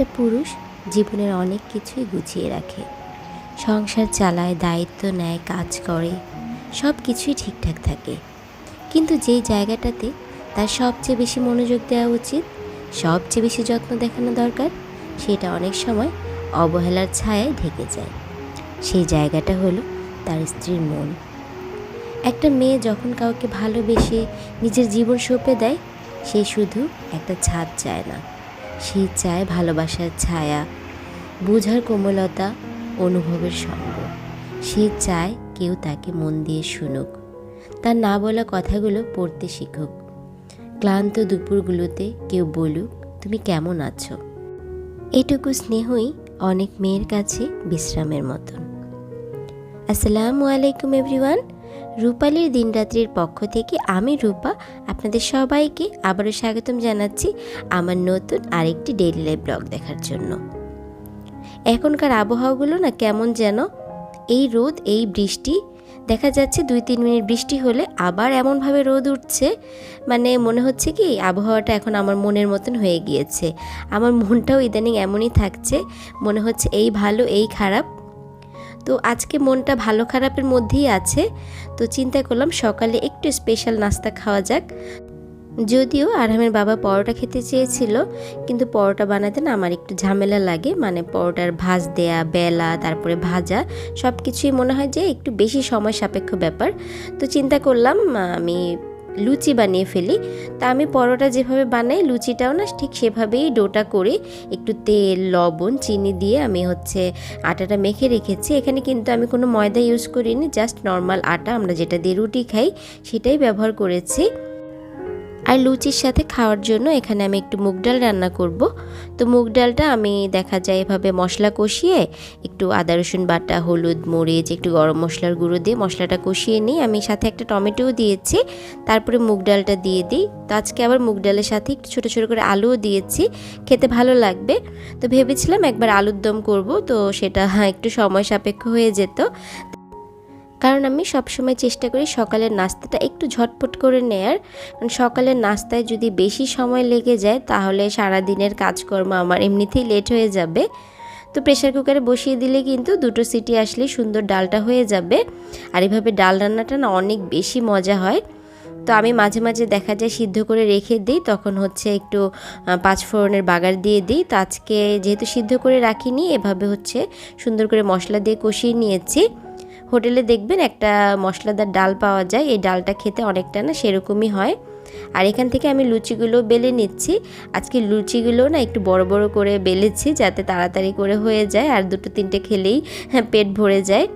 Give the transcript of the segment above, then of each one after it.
একটা পুরুষ জীবনের অনেক কিছুই গুছিয়ে রাখে। সংসার চালায়, দায়িত্ব নেয়, কাজ করে, সব কিছুই ঠিকঠাক থাকে। কিন্তু যেই জায়গাটাতে তার সবচেয়ে বেশি মনোযোগ দেওয়া উচিত, সবচেয়ে বেশি যত্ন দেখানো দরকার, সেটা অনেক সময় অবহেলার ছায়ায় ঢেকে যায়। সেই জায়গাটা হলো তার স্ত্রীর মন। একটা মেয়ে যখন কাউকে ভালোবেসে নিজের জীবন সঁপে দেয়, সে শুধু একটা ছাদ চায় না। সে চায় ভালোবাসার ছায়া, বোঝার কোমলতা অনুভবের সঙ্গ। সে চায় কেউ তাকে মন দিয়ে শুনুক, তার না বলা কথাগুলো পড়তে শিখুক। ক্লান্ত দুপুরগুলোতে কেউ বলুক, তুমি কেমন আছো? এটুকু স্নেহই অনেক মেয়ের কাছে বিশ্রামের মতন। আসসালামু আলাইকুম, এভরিওয়ান। রূপালীর দিনরাত্রির পক্ষ থেকে আমি রূপা আপনাদের সবাইকে আবারও স্বাগতম জানাচ্ছি আমার নতুন আরেকটি ডেইলি লাইফ ব্লগ দেখার জন্য। এখনকার আবহাওয়াগুলো না কেমন যেন? এই রোদ, এই বৃষ্টি, দেখা যাচ্ছে দুই তিন মিনিট বৃষ্টি হলে আবার এমনভাবে রোদ উঠছে মানে মনে হচ্ছে কি আবহাওয়াটা এখন আমার মনের মতন হয়ে গিয়েছে। আমার মনটাও ইদানিং এমনই থাকছে, মনে হচ্ছে এই ভালো, এই খারাপ। তো আজকে মনটা ভালো খারাপের মধ্যেই আছে। তো চিন্তা করলাম সকালে একটু স্পেশাল নাস্তা খাওয়া যাক। যদিও আরহামের বাবা পরোটা খেতে চেয়েছিল, কিন্তু পরোটা বানাতে না আমার একটু ঝামেলা লাগে। মানে পরোটার ভাজ দেয়া, বেলা, তারপরে ভাজা সব কিছুই মনে হয় যে একটু বেশি সময় সাপেক্ষ ব্যাপার। তো চিন্তা করলাম আমি লুচি বানিয়ে ফেলি। তা আমি পরোটা যেভাবে বানাই, লুচিটাও না ঠিক সেভাবেই ডোটা করে। একটু তেল, লবণ, চিনি দিয়ে আমি হচ্ছে আটাটা মেখে রেখেছি। এখানে কিন্তু আমি কোনো ময়দা ইউজ করিনি জাস্ট নর্মাল আটা। আমরা যেটা দিয়ে রুটি খাই, সেটাই ব্যবহার করেছি। আর লুচির সাথে খাওয়ার জন্য এখানে আমি একটু মুগ ডাল রান্না করব। তো মুগ ডালটা আমি দেখা যায় এভাবে মশলা কষিয়ে একটু আদা, রসুন বাটা, হলুদ, মরিচ, একটু গরম মশলার গুঁড়ো দিয়ে মশলাটা কষিয়ে নিই। আমি সাথে একটা টমেটোও দিয়েছি, তারপরে মুগ ডালটা দিয়ে দিই। তো আজকে আবার মুগ ডালের সাথে একটু ছোটো ছোটো করে আলুও দিয়েছি, খেতে ভালো লাগবে। তো ভেবেছিলাম একবার আলুর দম করব, তো সেটা একটু সময় সাপেক্ষ হয়ে যেত। কারণ আমি সবসময় চেষ্টা করি সকালের নাস্তাটা একটু ঝটপট করে নেয়ার। কারণ সকালের নাস্তায় যদি বেশি সময় লেগে যায়, তাহলে সারা দিনের কাজকর্ম আমার এমনিতেই লেট হয়ে যাবে। তো প্রেশার কুকারে বসিয়ে দিলে কিন্তু দুটো সিটি আসলেই সুন্দর ডালটা হয়ে যাবে। আর এভাবে ডাল রান্নাটা না অনেক বেশি মজা হয়। তো আমি মাঝে মাঝে দেখা যায় সিদ্ধ করে রেখে দিই, তখন হচ্ছে একটু পাঁচ ফোড়নের বাগার দিয়ে দিই। তো আজকে যেহেতু সিদ্ধ করে রাখিনি, এভাবে হচ্ছে সুন্দর করে মশলা দিয়ে কষিয়ে নিয়েছি। হোটেলে দেখবেন একটা মশলাদার ডাল পাওয়া যায়। এই ডালটা খেতে অনেকটা না সেরকমই হয়। আর এখান থেকে আমি লুচিগুলো বেলে নিচ্ছি। আজকে লুচিগুলো না একটু বড় বড় করে বেলেছি যাতে তাড়াতাড়ি করে হয়ে যায়। আর দুটো তিনটে খেলেই হ্যাঁ, পেট ভরে যায়।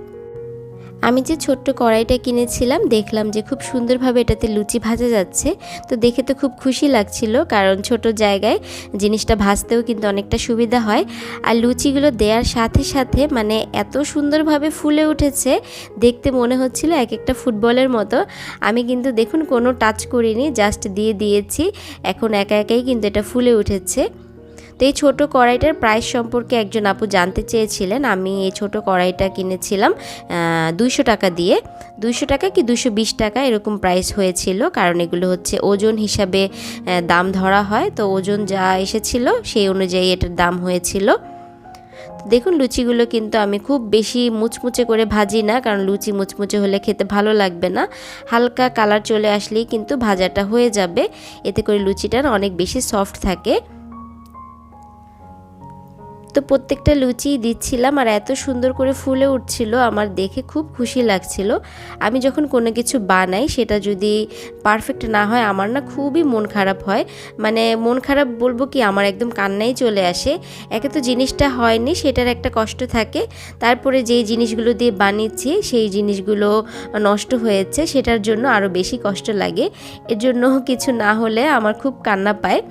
আমি যে ছোট্ট কড়াইটা কিনেছিলাম, দেখলাম যে খুব সুন্দরভাবে এটাতে লুচি ভাজা যাচ্ছে। তো দেখে তো খুব খুশি লাগছিল, কারণ ছোট জায়গায় জিনিসটা ভাজতেও কিন্তু অনেকটা সুবিধা হয়। আর লুচিগুলো দেওয়ার সাথে সাথে মানে এত সুন্দরভাবে ফুলে উঠেছে, দেখতে মনে হচ্ছিল এক একটা ফুটবলের মতো। আমি কিন্তু দেখুন কোনো টাচ করিনি জাস্ট দিয়ে দিয়েছি। এখন একা একাই কিন্তু এটা ফুলে উঠেছে। তো এই ছোটো কড়াইটার প্রাইস সম্পর্কে একজন আপু জানতে চেয়েছিলেন। আমি এই ছোটো কড়াইটা কিনেছিলাম দুইশো টাকা দিয়ে। দুইশো টাকা কি দুশো বিশ টাকা এরকম প্রাইস হয়েছিল, কারণ এগুলো হচ্ছে ওজন হিসাবে দাম ধরা হয়। তো ওজন যা এসেছিল সেই অনুযায়ী এটার দাম হয়েছিল। দেখুন লুচিগুলো কিন্তু আমি খুব বেশি মুচমুচে করে ভাজি না, কারণ লুচি মুচমুচে হলে খেতে ভালো লাগবে না। হালকা কালার চলে আসলেই কিন্তু ভাজাটা হয়ে যাবে। এতে করে লুচিটা অনেক বেশি সফট থাকে। তো প্রত্যেকটা লুচি দিচ্ছিলাম আর এত সুন্দর করে ফুলে উঠছিল, আমার দেখে খুব খুশি লাগছিল। আমি যখন কোনো কিছু বানাই, সেটা যদি পারফেক্ট না হয়, আমার না খুবই মন খারাপ হয়। মানে মন খারাপ বলব কি, আমার একদম কান্নাই চলে আসে। একে তো জিনিসটা হয়নি, সেটার একটা কষ্ট থাকে। তারপরে যেই জিনিসগুলো দিয়ে বানিয়েছি, সেই জিনিসগুলো নষ্ট হয়েছে, সেটার জন্য আরও বেশি কষ্ট লাগে। এর জন্য কিছু না হলে আমার খুব কান্না পায়।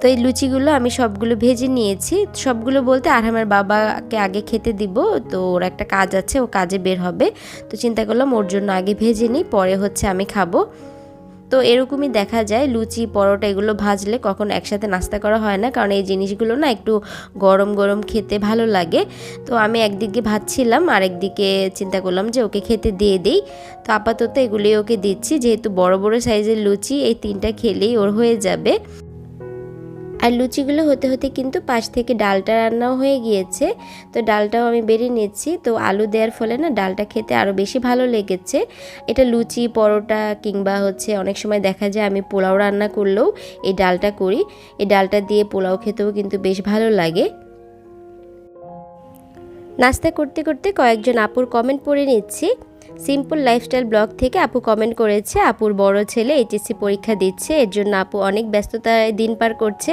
তো এই লুচিগুলো আমি সবগুলো ভেজে নিয়েছি। সবগুলো বলতে আর আমার বাবাকে আগে খেতে দিব, তো ওর একটা কাজ আছে, ও কাজে বের হবে। তো চিন্তা করলাম ওর জন্য আগে ভেজে নিই, পরে হচ্ছে আমি খাব। তো এরকমই দেখা যায়, লুচি, পরোটা এগুলো ভাজলে কখন একসাথে নাস্তা করা হয় না, কারণ এই জিনিসগুলো না একটু গরম গরম খেতে ভালো লাগে। তো আমি একদিকে ভাজছিলাম আর একদিকে চিন্তা করলাম যে ওকে খেতে দিয়ে দিই। তো আপাতত এগুলোই ওকে দিচ্ছি, যেহেতু বড় বড় সাইজের লুচি, এই তিনটা খেলেই ওর হয়ে যাবে। আর লুচিগুলো হতে হতে কিন্তু পাশ থেকে ডালটা রান্নাও হয়ে গিয়েছে। তো ডালটাও আমি বেরিয়ে নিচ্ছি। তো আলু দেওয়ার ফলে না ডালটা খেতে আরও বেশি ভালো লেগেছে। এটা লুচি, পরোটা কিংবা হচ্ছে অনেক সময় দেখা যায় আমি পোলাও রান্না করলেও এই ডালটা করি। এই ডালটা দিয়ে পোলাও খেতেও কিন্তু বেশ ভালো লাগে। নাস্তা করতে করতে কয়েকজন আপুর কমেন্ট পড়ে নিচ্ছি। সিম্পল লাইফস্টাইল ব্লগ থেকে আপু কমেন্ট করেছে, আপুর বড় ছেলে এইচএসসি পরীক্ষা দিচ্ছে, এর জন্য আপু অনেক ব্যস্ততায় দিন পার করছে,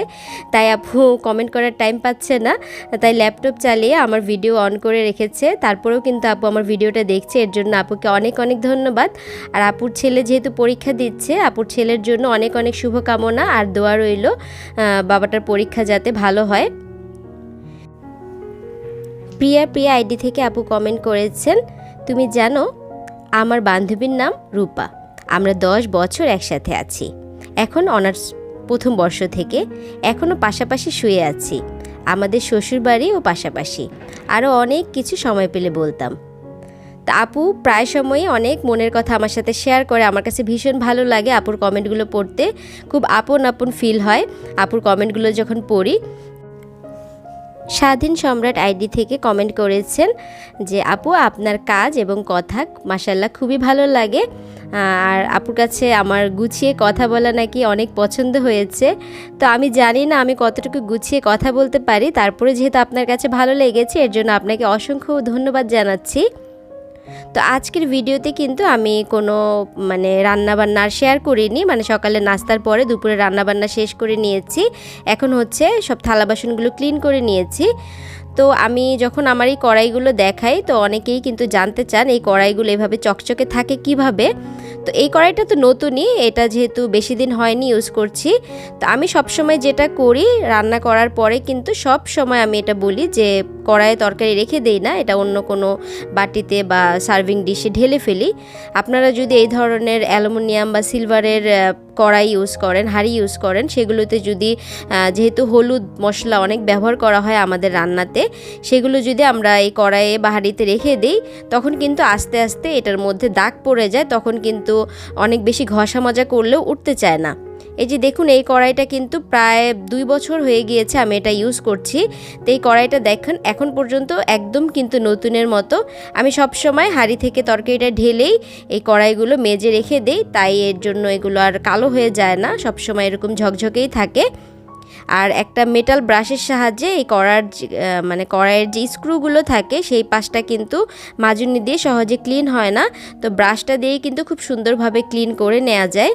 তাই আপু কমেন্ট করার টাইম পাচ্ছে না, তাই ল্যাপটপ চালিয়ে আমার ভিডিও অন করে রেখেছে, তারপরেও কিন্তু আপু আমার ভিডিওটা দেখছে, এর জন্য আপুকে অনেক অনেক ধন্যবাদ, আর আপুর ছেলে যেহেতু পরীক্ষা দিচ্ছে, আপুর ছেলের জন্য অনেক অনেক শুভকামনা আর দোয়া রইল বাবাটার পরীক্ষা যাতে ভালো হয়। প্রিয়া প্রিয়া আইডি থেকে আপু কমেন্ট করেছেন, তুমি জানো আমার বান্ধবীর নাম রূপা। আমরা দশ বছর একসাথে আছি। এখন অনার্স প্রথম বর্ষ থেকে এখনও পাশাপাশি শুয়ে আছি। আমাদের শ্বশুরবাড়ি ও পাশাপাশি। আরও অনেক কিছু সময় পেলে বলতাম। তা আপু, প্রায় সময়ই অনেক মনের কথা আমার সাথে শেয়ার করে আমার কাছে ভীষণ ভালো লাগে আপুর কমেন্টগুলো পড়তে। খুব আপন আপন ফিল হয়। আপুর কমেন্টগুলো যখন পড়ি স্বাধীন সম্রাট আইডি থেকে কমেন্ট করেছেন যে, আপু, আপনার কাজ এবং কথা মাসাল্লাহ খুবই ভালো লাগে। আর আপুর কাছে আমার গুছিয়ে কথা বলা নাকি অনেক পছন্দ হয়েছে। তো আমি জানি না আমি কতটুকু গুছিয়ে কথা বলতে পারি। তারপরে যেহেতু আপনার কাছে ভালো লেগেছে, এর জন্য আপনাকে অসংখ্য ধন্যবাদ জানাচ্ছি। তো আজকের ভিডিওতে কিন্তু আমি কোনো মানে রান্নাবান্না আর শেয়ার করিনি। মানে সকালে নাস্তার পরে দুপুরে রান্নাবান্না শেষ করে নিয়েছি। এখন হচ্ছে সব থালা বাসনগুলো ক্লিন করে নিয়েছি। তো আমি যখন আমার এই কড়াইগুলো দেখাই, তো অনেকেই কিন্তু জানতে চান এই কড়াইগুলো এভাবে চকচকে থাকে কীভাবে। তো এই কড়াইটা তো নতুনই, এটা যেহেতু বেশি দিন হয়নি ইউজ করছি, তো আমি সবসময় যেটা করি, রান্না করার পরে কিন্তু সব সময় আমি এটা বলি যে কড়াইয়ে তরকারি রেখে দেই না, এটা অন্য কোনো বাটিতে বা সার্ভিং ডিশে ঢেলে ফেলি। আপনারা যদি এই ধরনের অ্যালুমিনিয়াম বা সিলভারের কড়াই ইউজ করেন, হাঁড়ি ইউজ করেন, সেগুলোতে যদি যেহেতু হলুদ মশলা অনেক ব্যবহার করা হয় আমাদের রান্নাতে, সেগুলো যদি আমরা এই কড়াইয়ে বা হাঁড়িতে রেখে দিই, তখন কিন্তু আস্তে আস্তে এটার মধ্যে দাগ পড়ে যায়, তখন কিন্তু অনেক বেশি ঘষা মজা করলেও উঠতে চায় না। এই যে দেখুন, এই কড়াইটা কিন্তু প্রায় দুই বছর হয়ে গিয়েছে আমি এটা ইউজ করছি। তো এই কড়াইটা দেখেন, এখন পর্যন্ত একদম কিন্তু নতুনের মতো। আমি সব সময় হাঁড়ি থেকে তরকারিটা ঢেলেই এই কড়াইগুলো মেজে রেখে দেই, তাই এর জন্য এগুলো আর কালো হয়ে যায় না, সব সময় এরকম ঝকঝকেই থাকে। আর একটা মেটাল ব্রাশের সাহায্যে এই কড়ার মানে কড়াইয়ের যে স্ক্রুগুলো থাকে, সেই পাশটা কিন্তু মাজুনি দিয়ে সহজে ক্লিন হয় না। তো ব্রাশটা দিয়েই কিন্তু খুব সুন্দরভাবে ক্লিন করে নেওয়া যায়।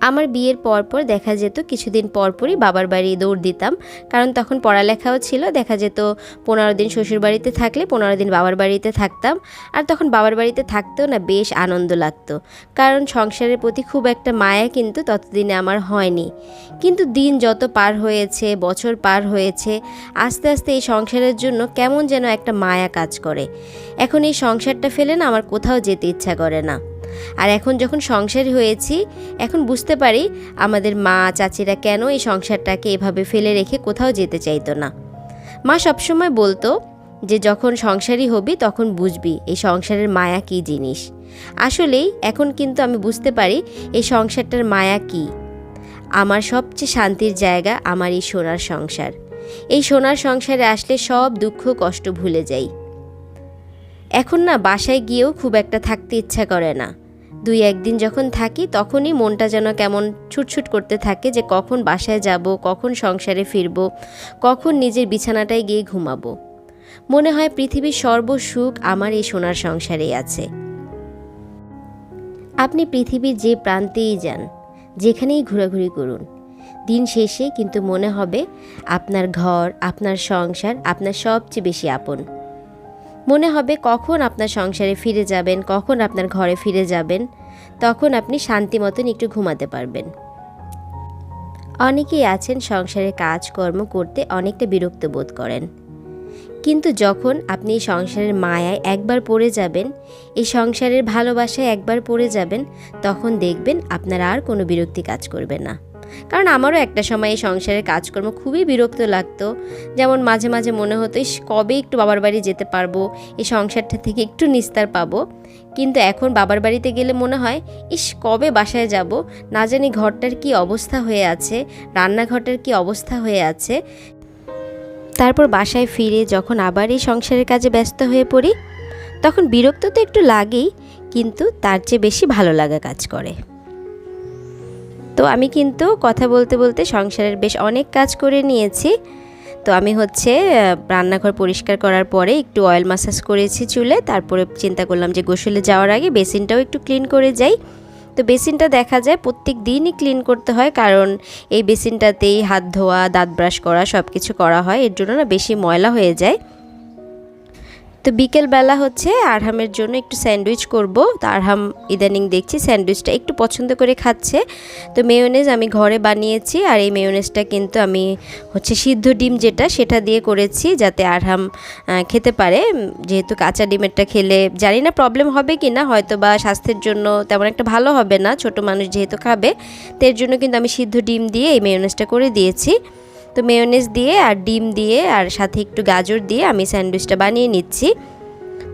আমার বিয়ের পরপর দেখা যেত, কিছুদিন পরপরই বাবার বাড়ি দৌড় দিতাম। কারণ তখন পড়ালেখাও ছিল, দেখা যেত পনেরো দিন শ্বশুর বাড়িতে থাকলে পনেরো দিন বাবার বাড়িতে থাকতাম। আর তখন বাবার বাড়িতে থাকতেও না বেশ আনন্দ লাগতো। কারণ সংসারের প্রতি খুব একটা মায়া কিন্তু ততদিনে আমার হয়নি। কিন্তু দিন যত পার হয়েছে, বছর পার হয়েছে, আস্তে আস্তে এই সংসারের জন্য কেমন যেন একটা মায়া কাজ করে। এখন এই সংসারটা ফেলে না আমার কোথাও যেতে ইচ্ছা করে না। আর এখন যখন সংসারী হয়েছি, এখন বুঝতে পারি আমাদের মা চাচিরা কেন এই সংসারটাকে এভাবে ফেলে রেখে কোথাও যেতে চাইতো না। মা সবসময় বলতো যে, যখন সংসারী হবি, তখন বুঝবি এই সংসারের মায়া কী জিনিস। আসলেই এখন কিন্তু আমি বুঝতে পারি এই সংসারটার মায়া কী। আমার সবচেয়ে শান্তির জায়গা আমার এই সোনার সংসার। এই সোনার সংসারে আসলে সব দুঃখ, কষ্ট ভুলে যাই। এখন না, বাসায় গিয়েও খুব একটা থাকতে ইচ্ছা করে না। দুই একদিন যখন থাকি, তখনই মনটা যেন কেমন ছুটছুট করতে থাকে যে কখন বাসায় যাব, কখন সংসারে ফিরব, কখন নিজের বিছানাটায় গিয়ে ঘুমাবো। মনে হয় পৃথিবীর সর্বসুখ আমার এই সোনার সংসারেই আছে। আপনি পৃথিবীর যে প্রান্তেই যান, যেখানেই ঘোরাঘুরি করুন, দিন শেষে কিন্তু মনে হবে আপনার ঘর, আপনার সংসার, আপনার সবচেয়ে বেশি আপন। মনে হবে কখন আপনার সংসারে ফিরে যাবেন, কখন আপনার ঘরে ফিরে যাবেন, তখন আপনি শান্তি মতন একটু ঘুমাতে পারবেন। অনেকেই আছেন সংসারে কাজকর্ম করতে অনেকটা বিরক্ত বোধ করেন। কিন্তু যখন আপনি এই সংসারের মায়ায় একবার পড়ে যাবেন, এই সংসারের ভালোবাসায় একবার পড়ে যাবেন, তখন দেখবেন আপনার আর কোনো বিরক্তি কাজ করবে না। কারণ আমারও একটা সময় এই সংসারের কাজকর্ম খুবই বিরক্ত লাগতো। যেমন মাঝে মাঝে মনে হতো, ইস, কবে একটু বাবার বাড়ি যেতে পারব? এই সংসারটা থেকে একটু নিস্তার পাবো? কিন্তু এখন বাবার বাড়িতে গেলে মনে হয়, ইস, কবে বাসায় যাব? না জানি ঘরটার কি অবস্থা হয়ে আছে, রান্নাঘরটার কি অবস্থা হয়ে আছে? তারপর বাসায় ফিরে যখন আবার এই সংসারের কাজে ব্যস্ত হয়ে পড়ি, তখন বিরক্ত তো একটু লাগেই, কিন্তু তার চেয়ে বেশি ভালো লাগা কাজ করে। তো আমি কিন্তু কথা বলতে বলতে সংসারের বেশ অনেক কাজ করে নিয়েছি। তো আমি হচ্ছে রান্নাঘর পরিষ্কার করার পরে একটু অয়েল মাসাজ করেছি চুলে, তারপরে চিন্তা করলাম যে গোসলে যাওয়ার আগে বেসিনটাও একটু ক্লিন করে যাই। তো বেসিনটা দেখা যায় প্রত্যেক দিনই ক্লিন করতে হয়, কারণ এই বেসিনটাতেই হাত ধোয়া, দাঁত ব্রাশ করা সব কিছু করা হয়, এর জন্য না বেশি ময়লা হয়ে যায়। তো বিকেলবেলা হচ্ছে, আরহামের জন্য একটু স্যান্ডউইচ করব। তো আরহাম ইদানিং দেখছি স্যান্ডউইচটা একটু পছন্দ করে খাচ্ছে। তো মেয়োনেজ আমি ঘরে বানিয়েছি আর এই মেয়োনেজটা কিন্তু আমি হচ্ছে সিদ্ধ ডিম যেটা, সেটা দিয়ে করেছি যাতে আরহাম খেতে পারে। যেহেতু কাঁচা ডিমেরটা খেলে জানি না প্রবলেম হবে কি না হয়তো বা স্বাস্থ্যের জন্য তেমন একটা ভালো হবে না, ছোট মানুষ যেহেতু খাবে, তো এর জন্য কিন্তু আমি সিদ্ধ ডিম দিয়ে এই মেয়োনেজটা করে দিয়েছি। তো মেয়োনেজ দিয়ে আর ডিম দিয়ে আর সাথে একটু গাজর দিয়ে আমি স্যান্ডউইচটা বানিয়ে নিচ্ছি।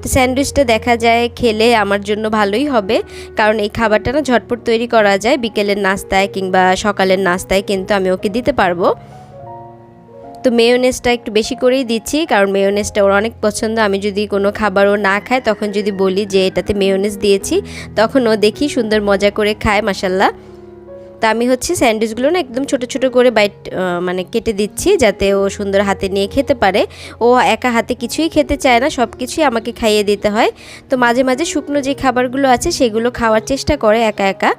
তো স্যান্ডউইচটা দেখা যায় খেলে আমার জন্য ভালোই হবে। কারণ এই খাবারটা না ঝটপট তৈরি করা যায়। বিকেলের নাস্তায় কিংবা সকালের নাস্তায় কিন্তু আমি ওকে দিতে পারব। তো মেয়োনেজটা একটু বেশি করেই দিচ্ছি। কারণ মেয়োনেজটা ওর অনেক পছন্দ। আমি যদি কোনো খাবার ও না খায় তখন যদি বলি যে এটাতে মেয়োনেজ দিয়েছি, তখন ও দেখি সুন্দর মজা করে খায় মাসাল্লাহ তা আমি হচ্ছে স্যান্ডউইচগুলো না একদম ছোট ছোট করে বাইট মানে কেটে দিচ্ছি যাতে ও সুন্দর হাতে নিয়ে খেতে পারে। ও একা হাতে কিছুই খেতে চায় না সব কিছুই আমাকে খাইয়ে দিতে হয়। তো মাঝে মাঝে শুকনো যে খাবারগুলো আছে সেগুলো খাওয়ার চেষ্টা করে একা একা।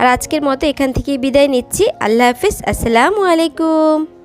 আর আজকের মতো এখান থেকেই বিদায় নিচ্ছি। আল্লাহ হাফিজ। আসসালামু আলাইকুম।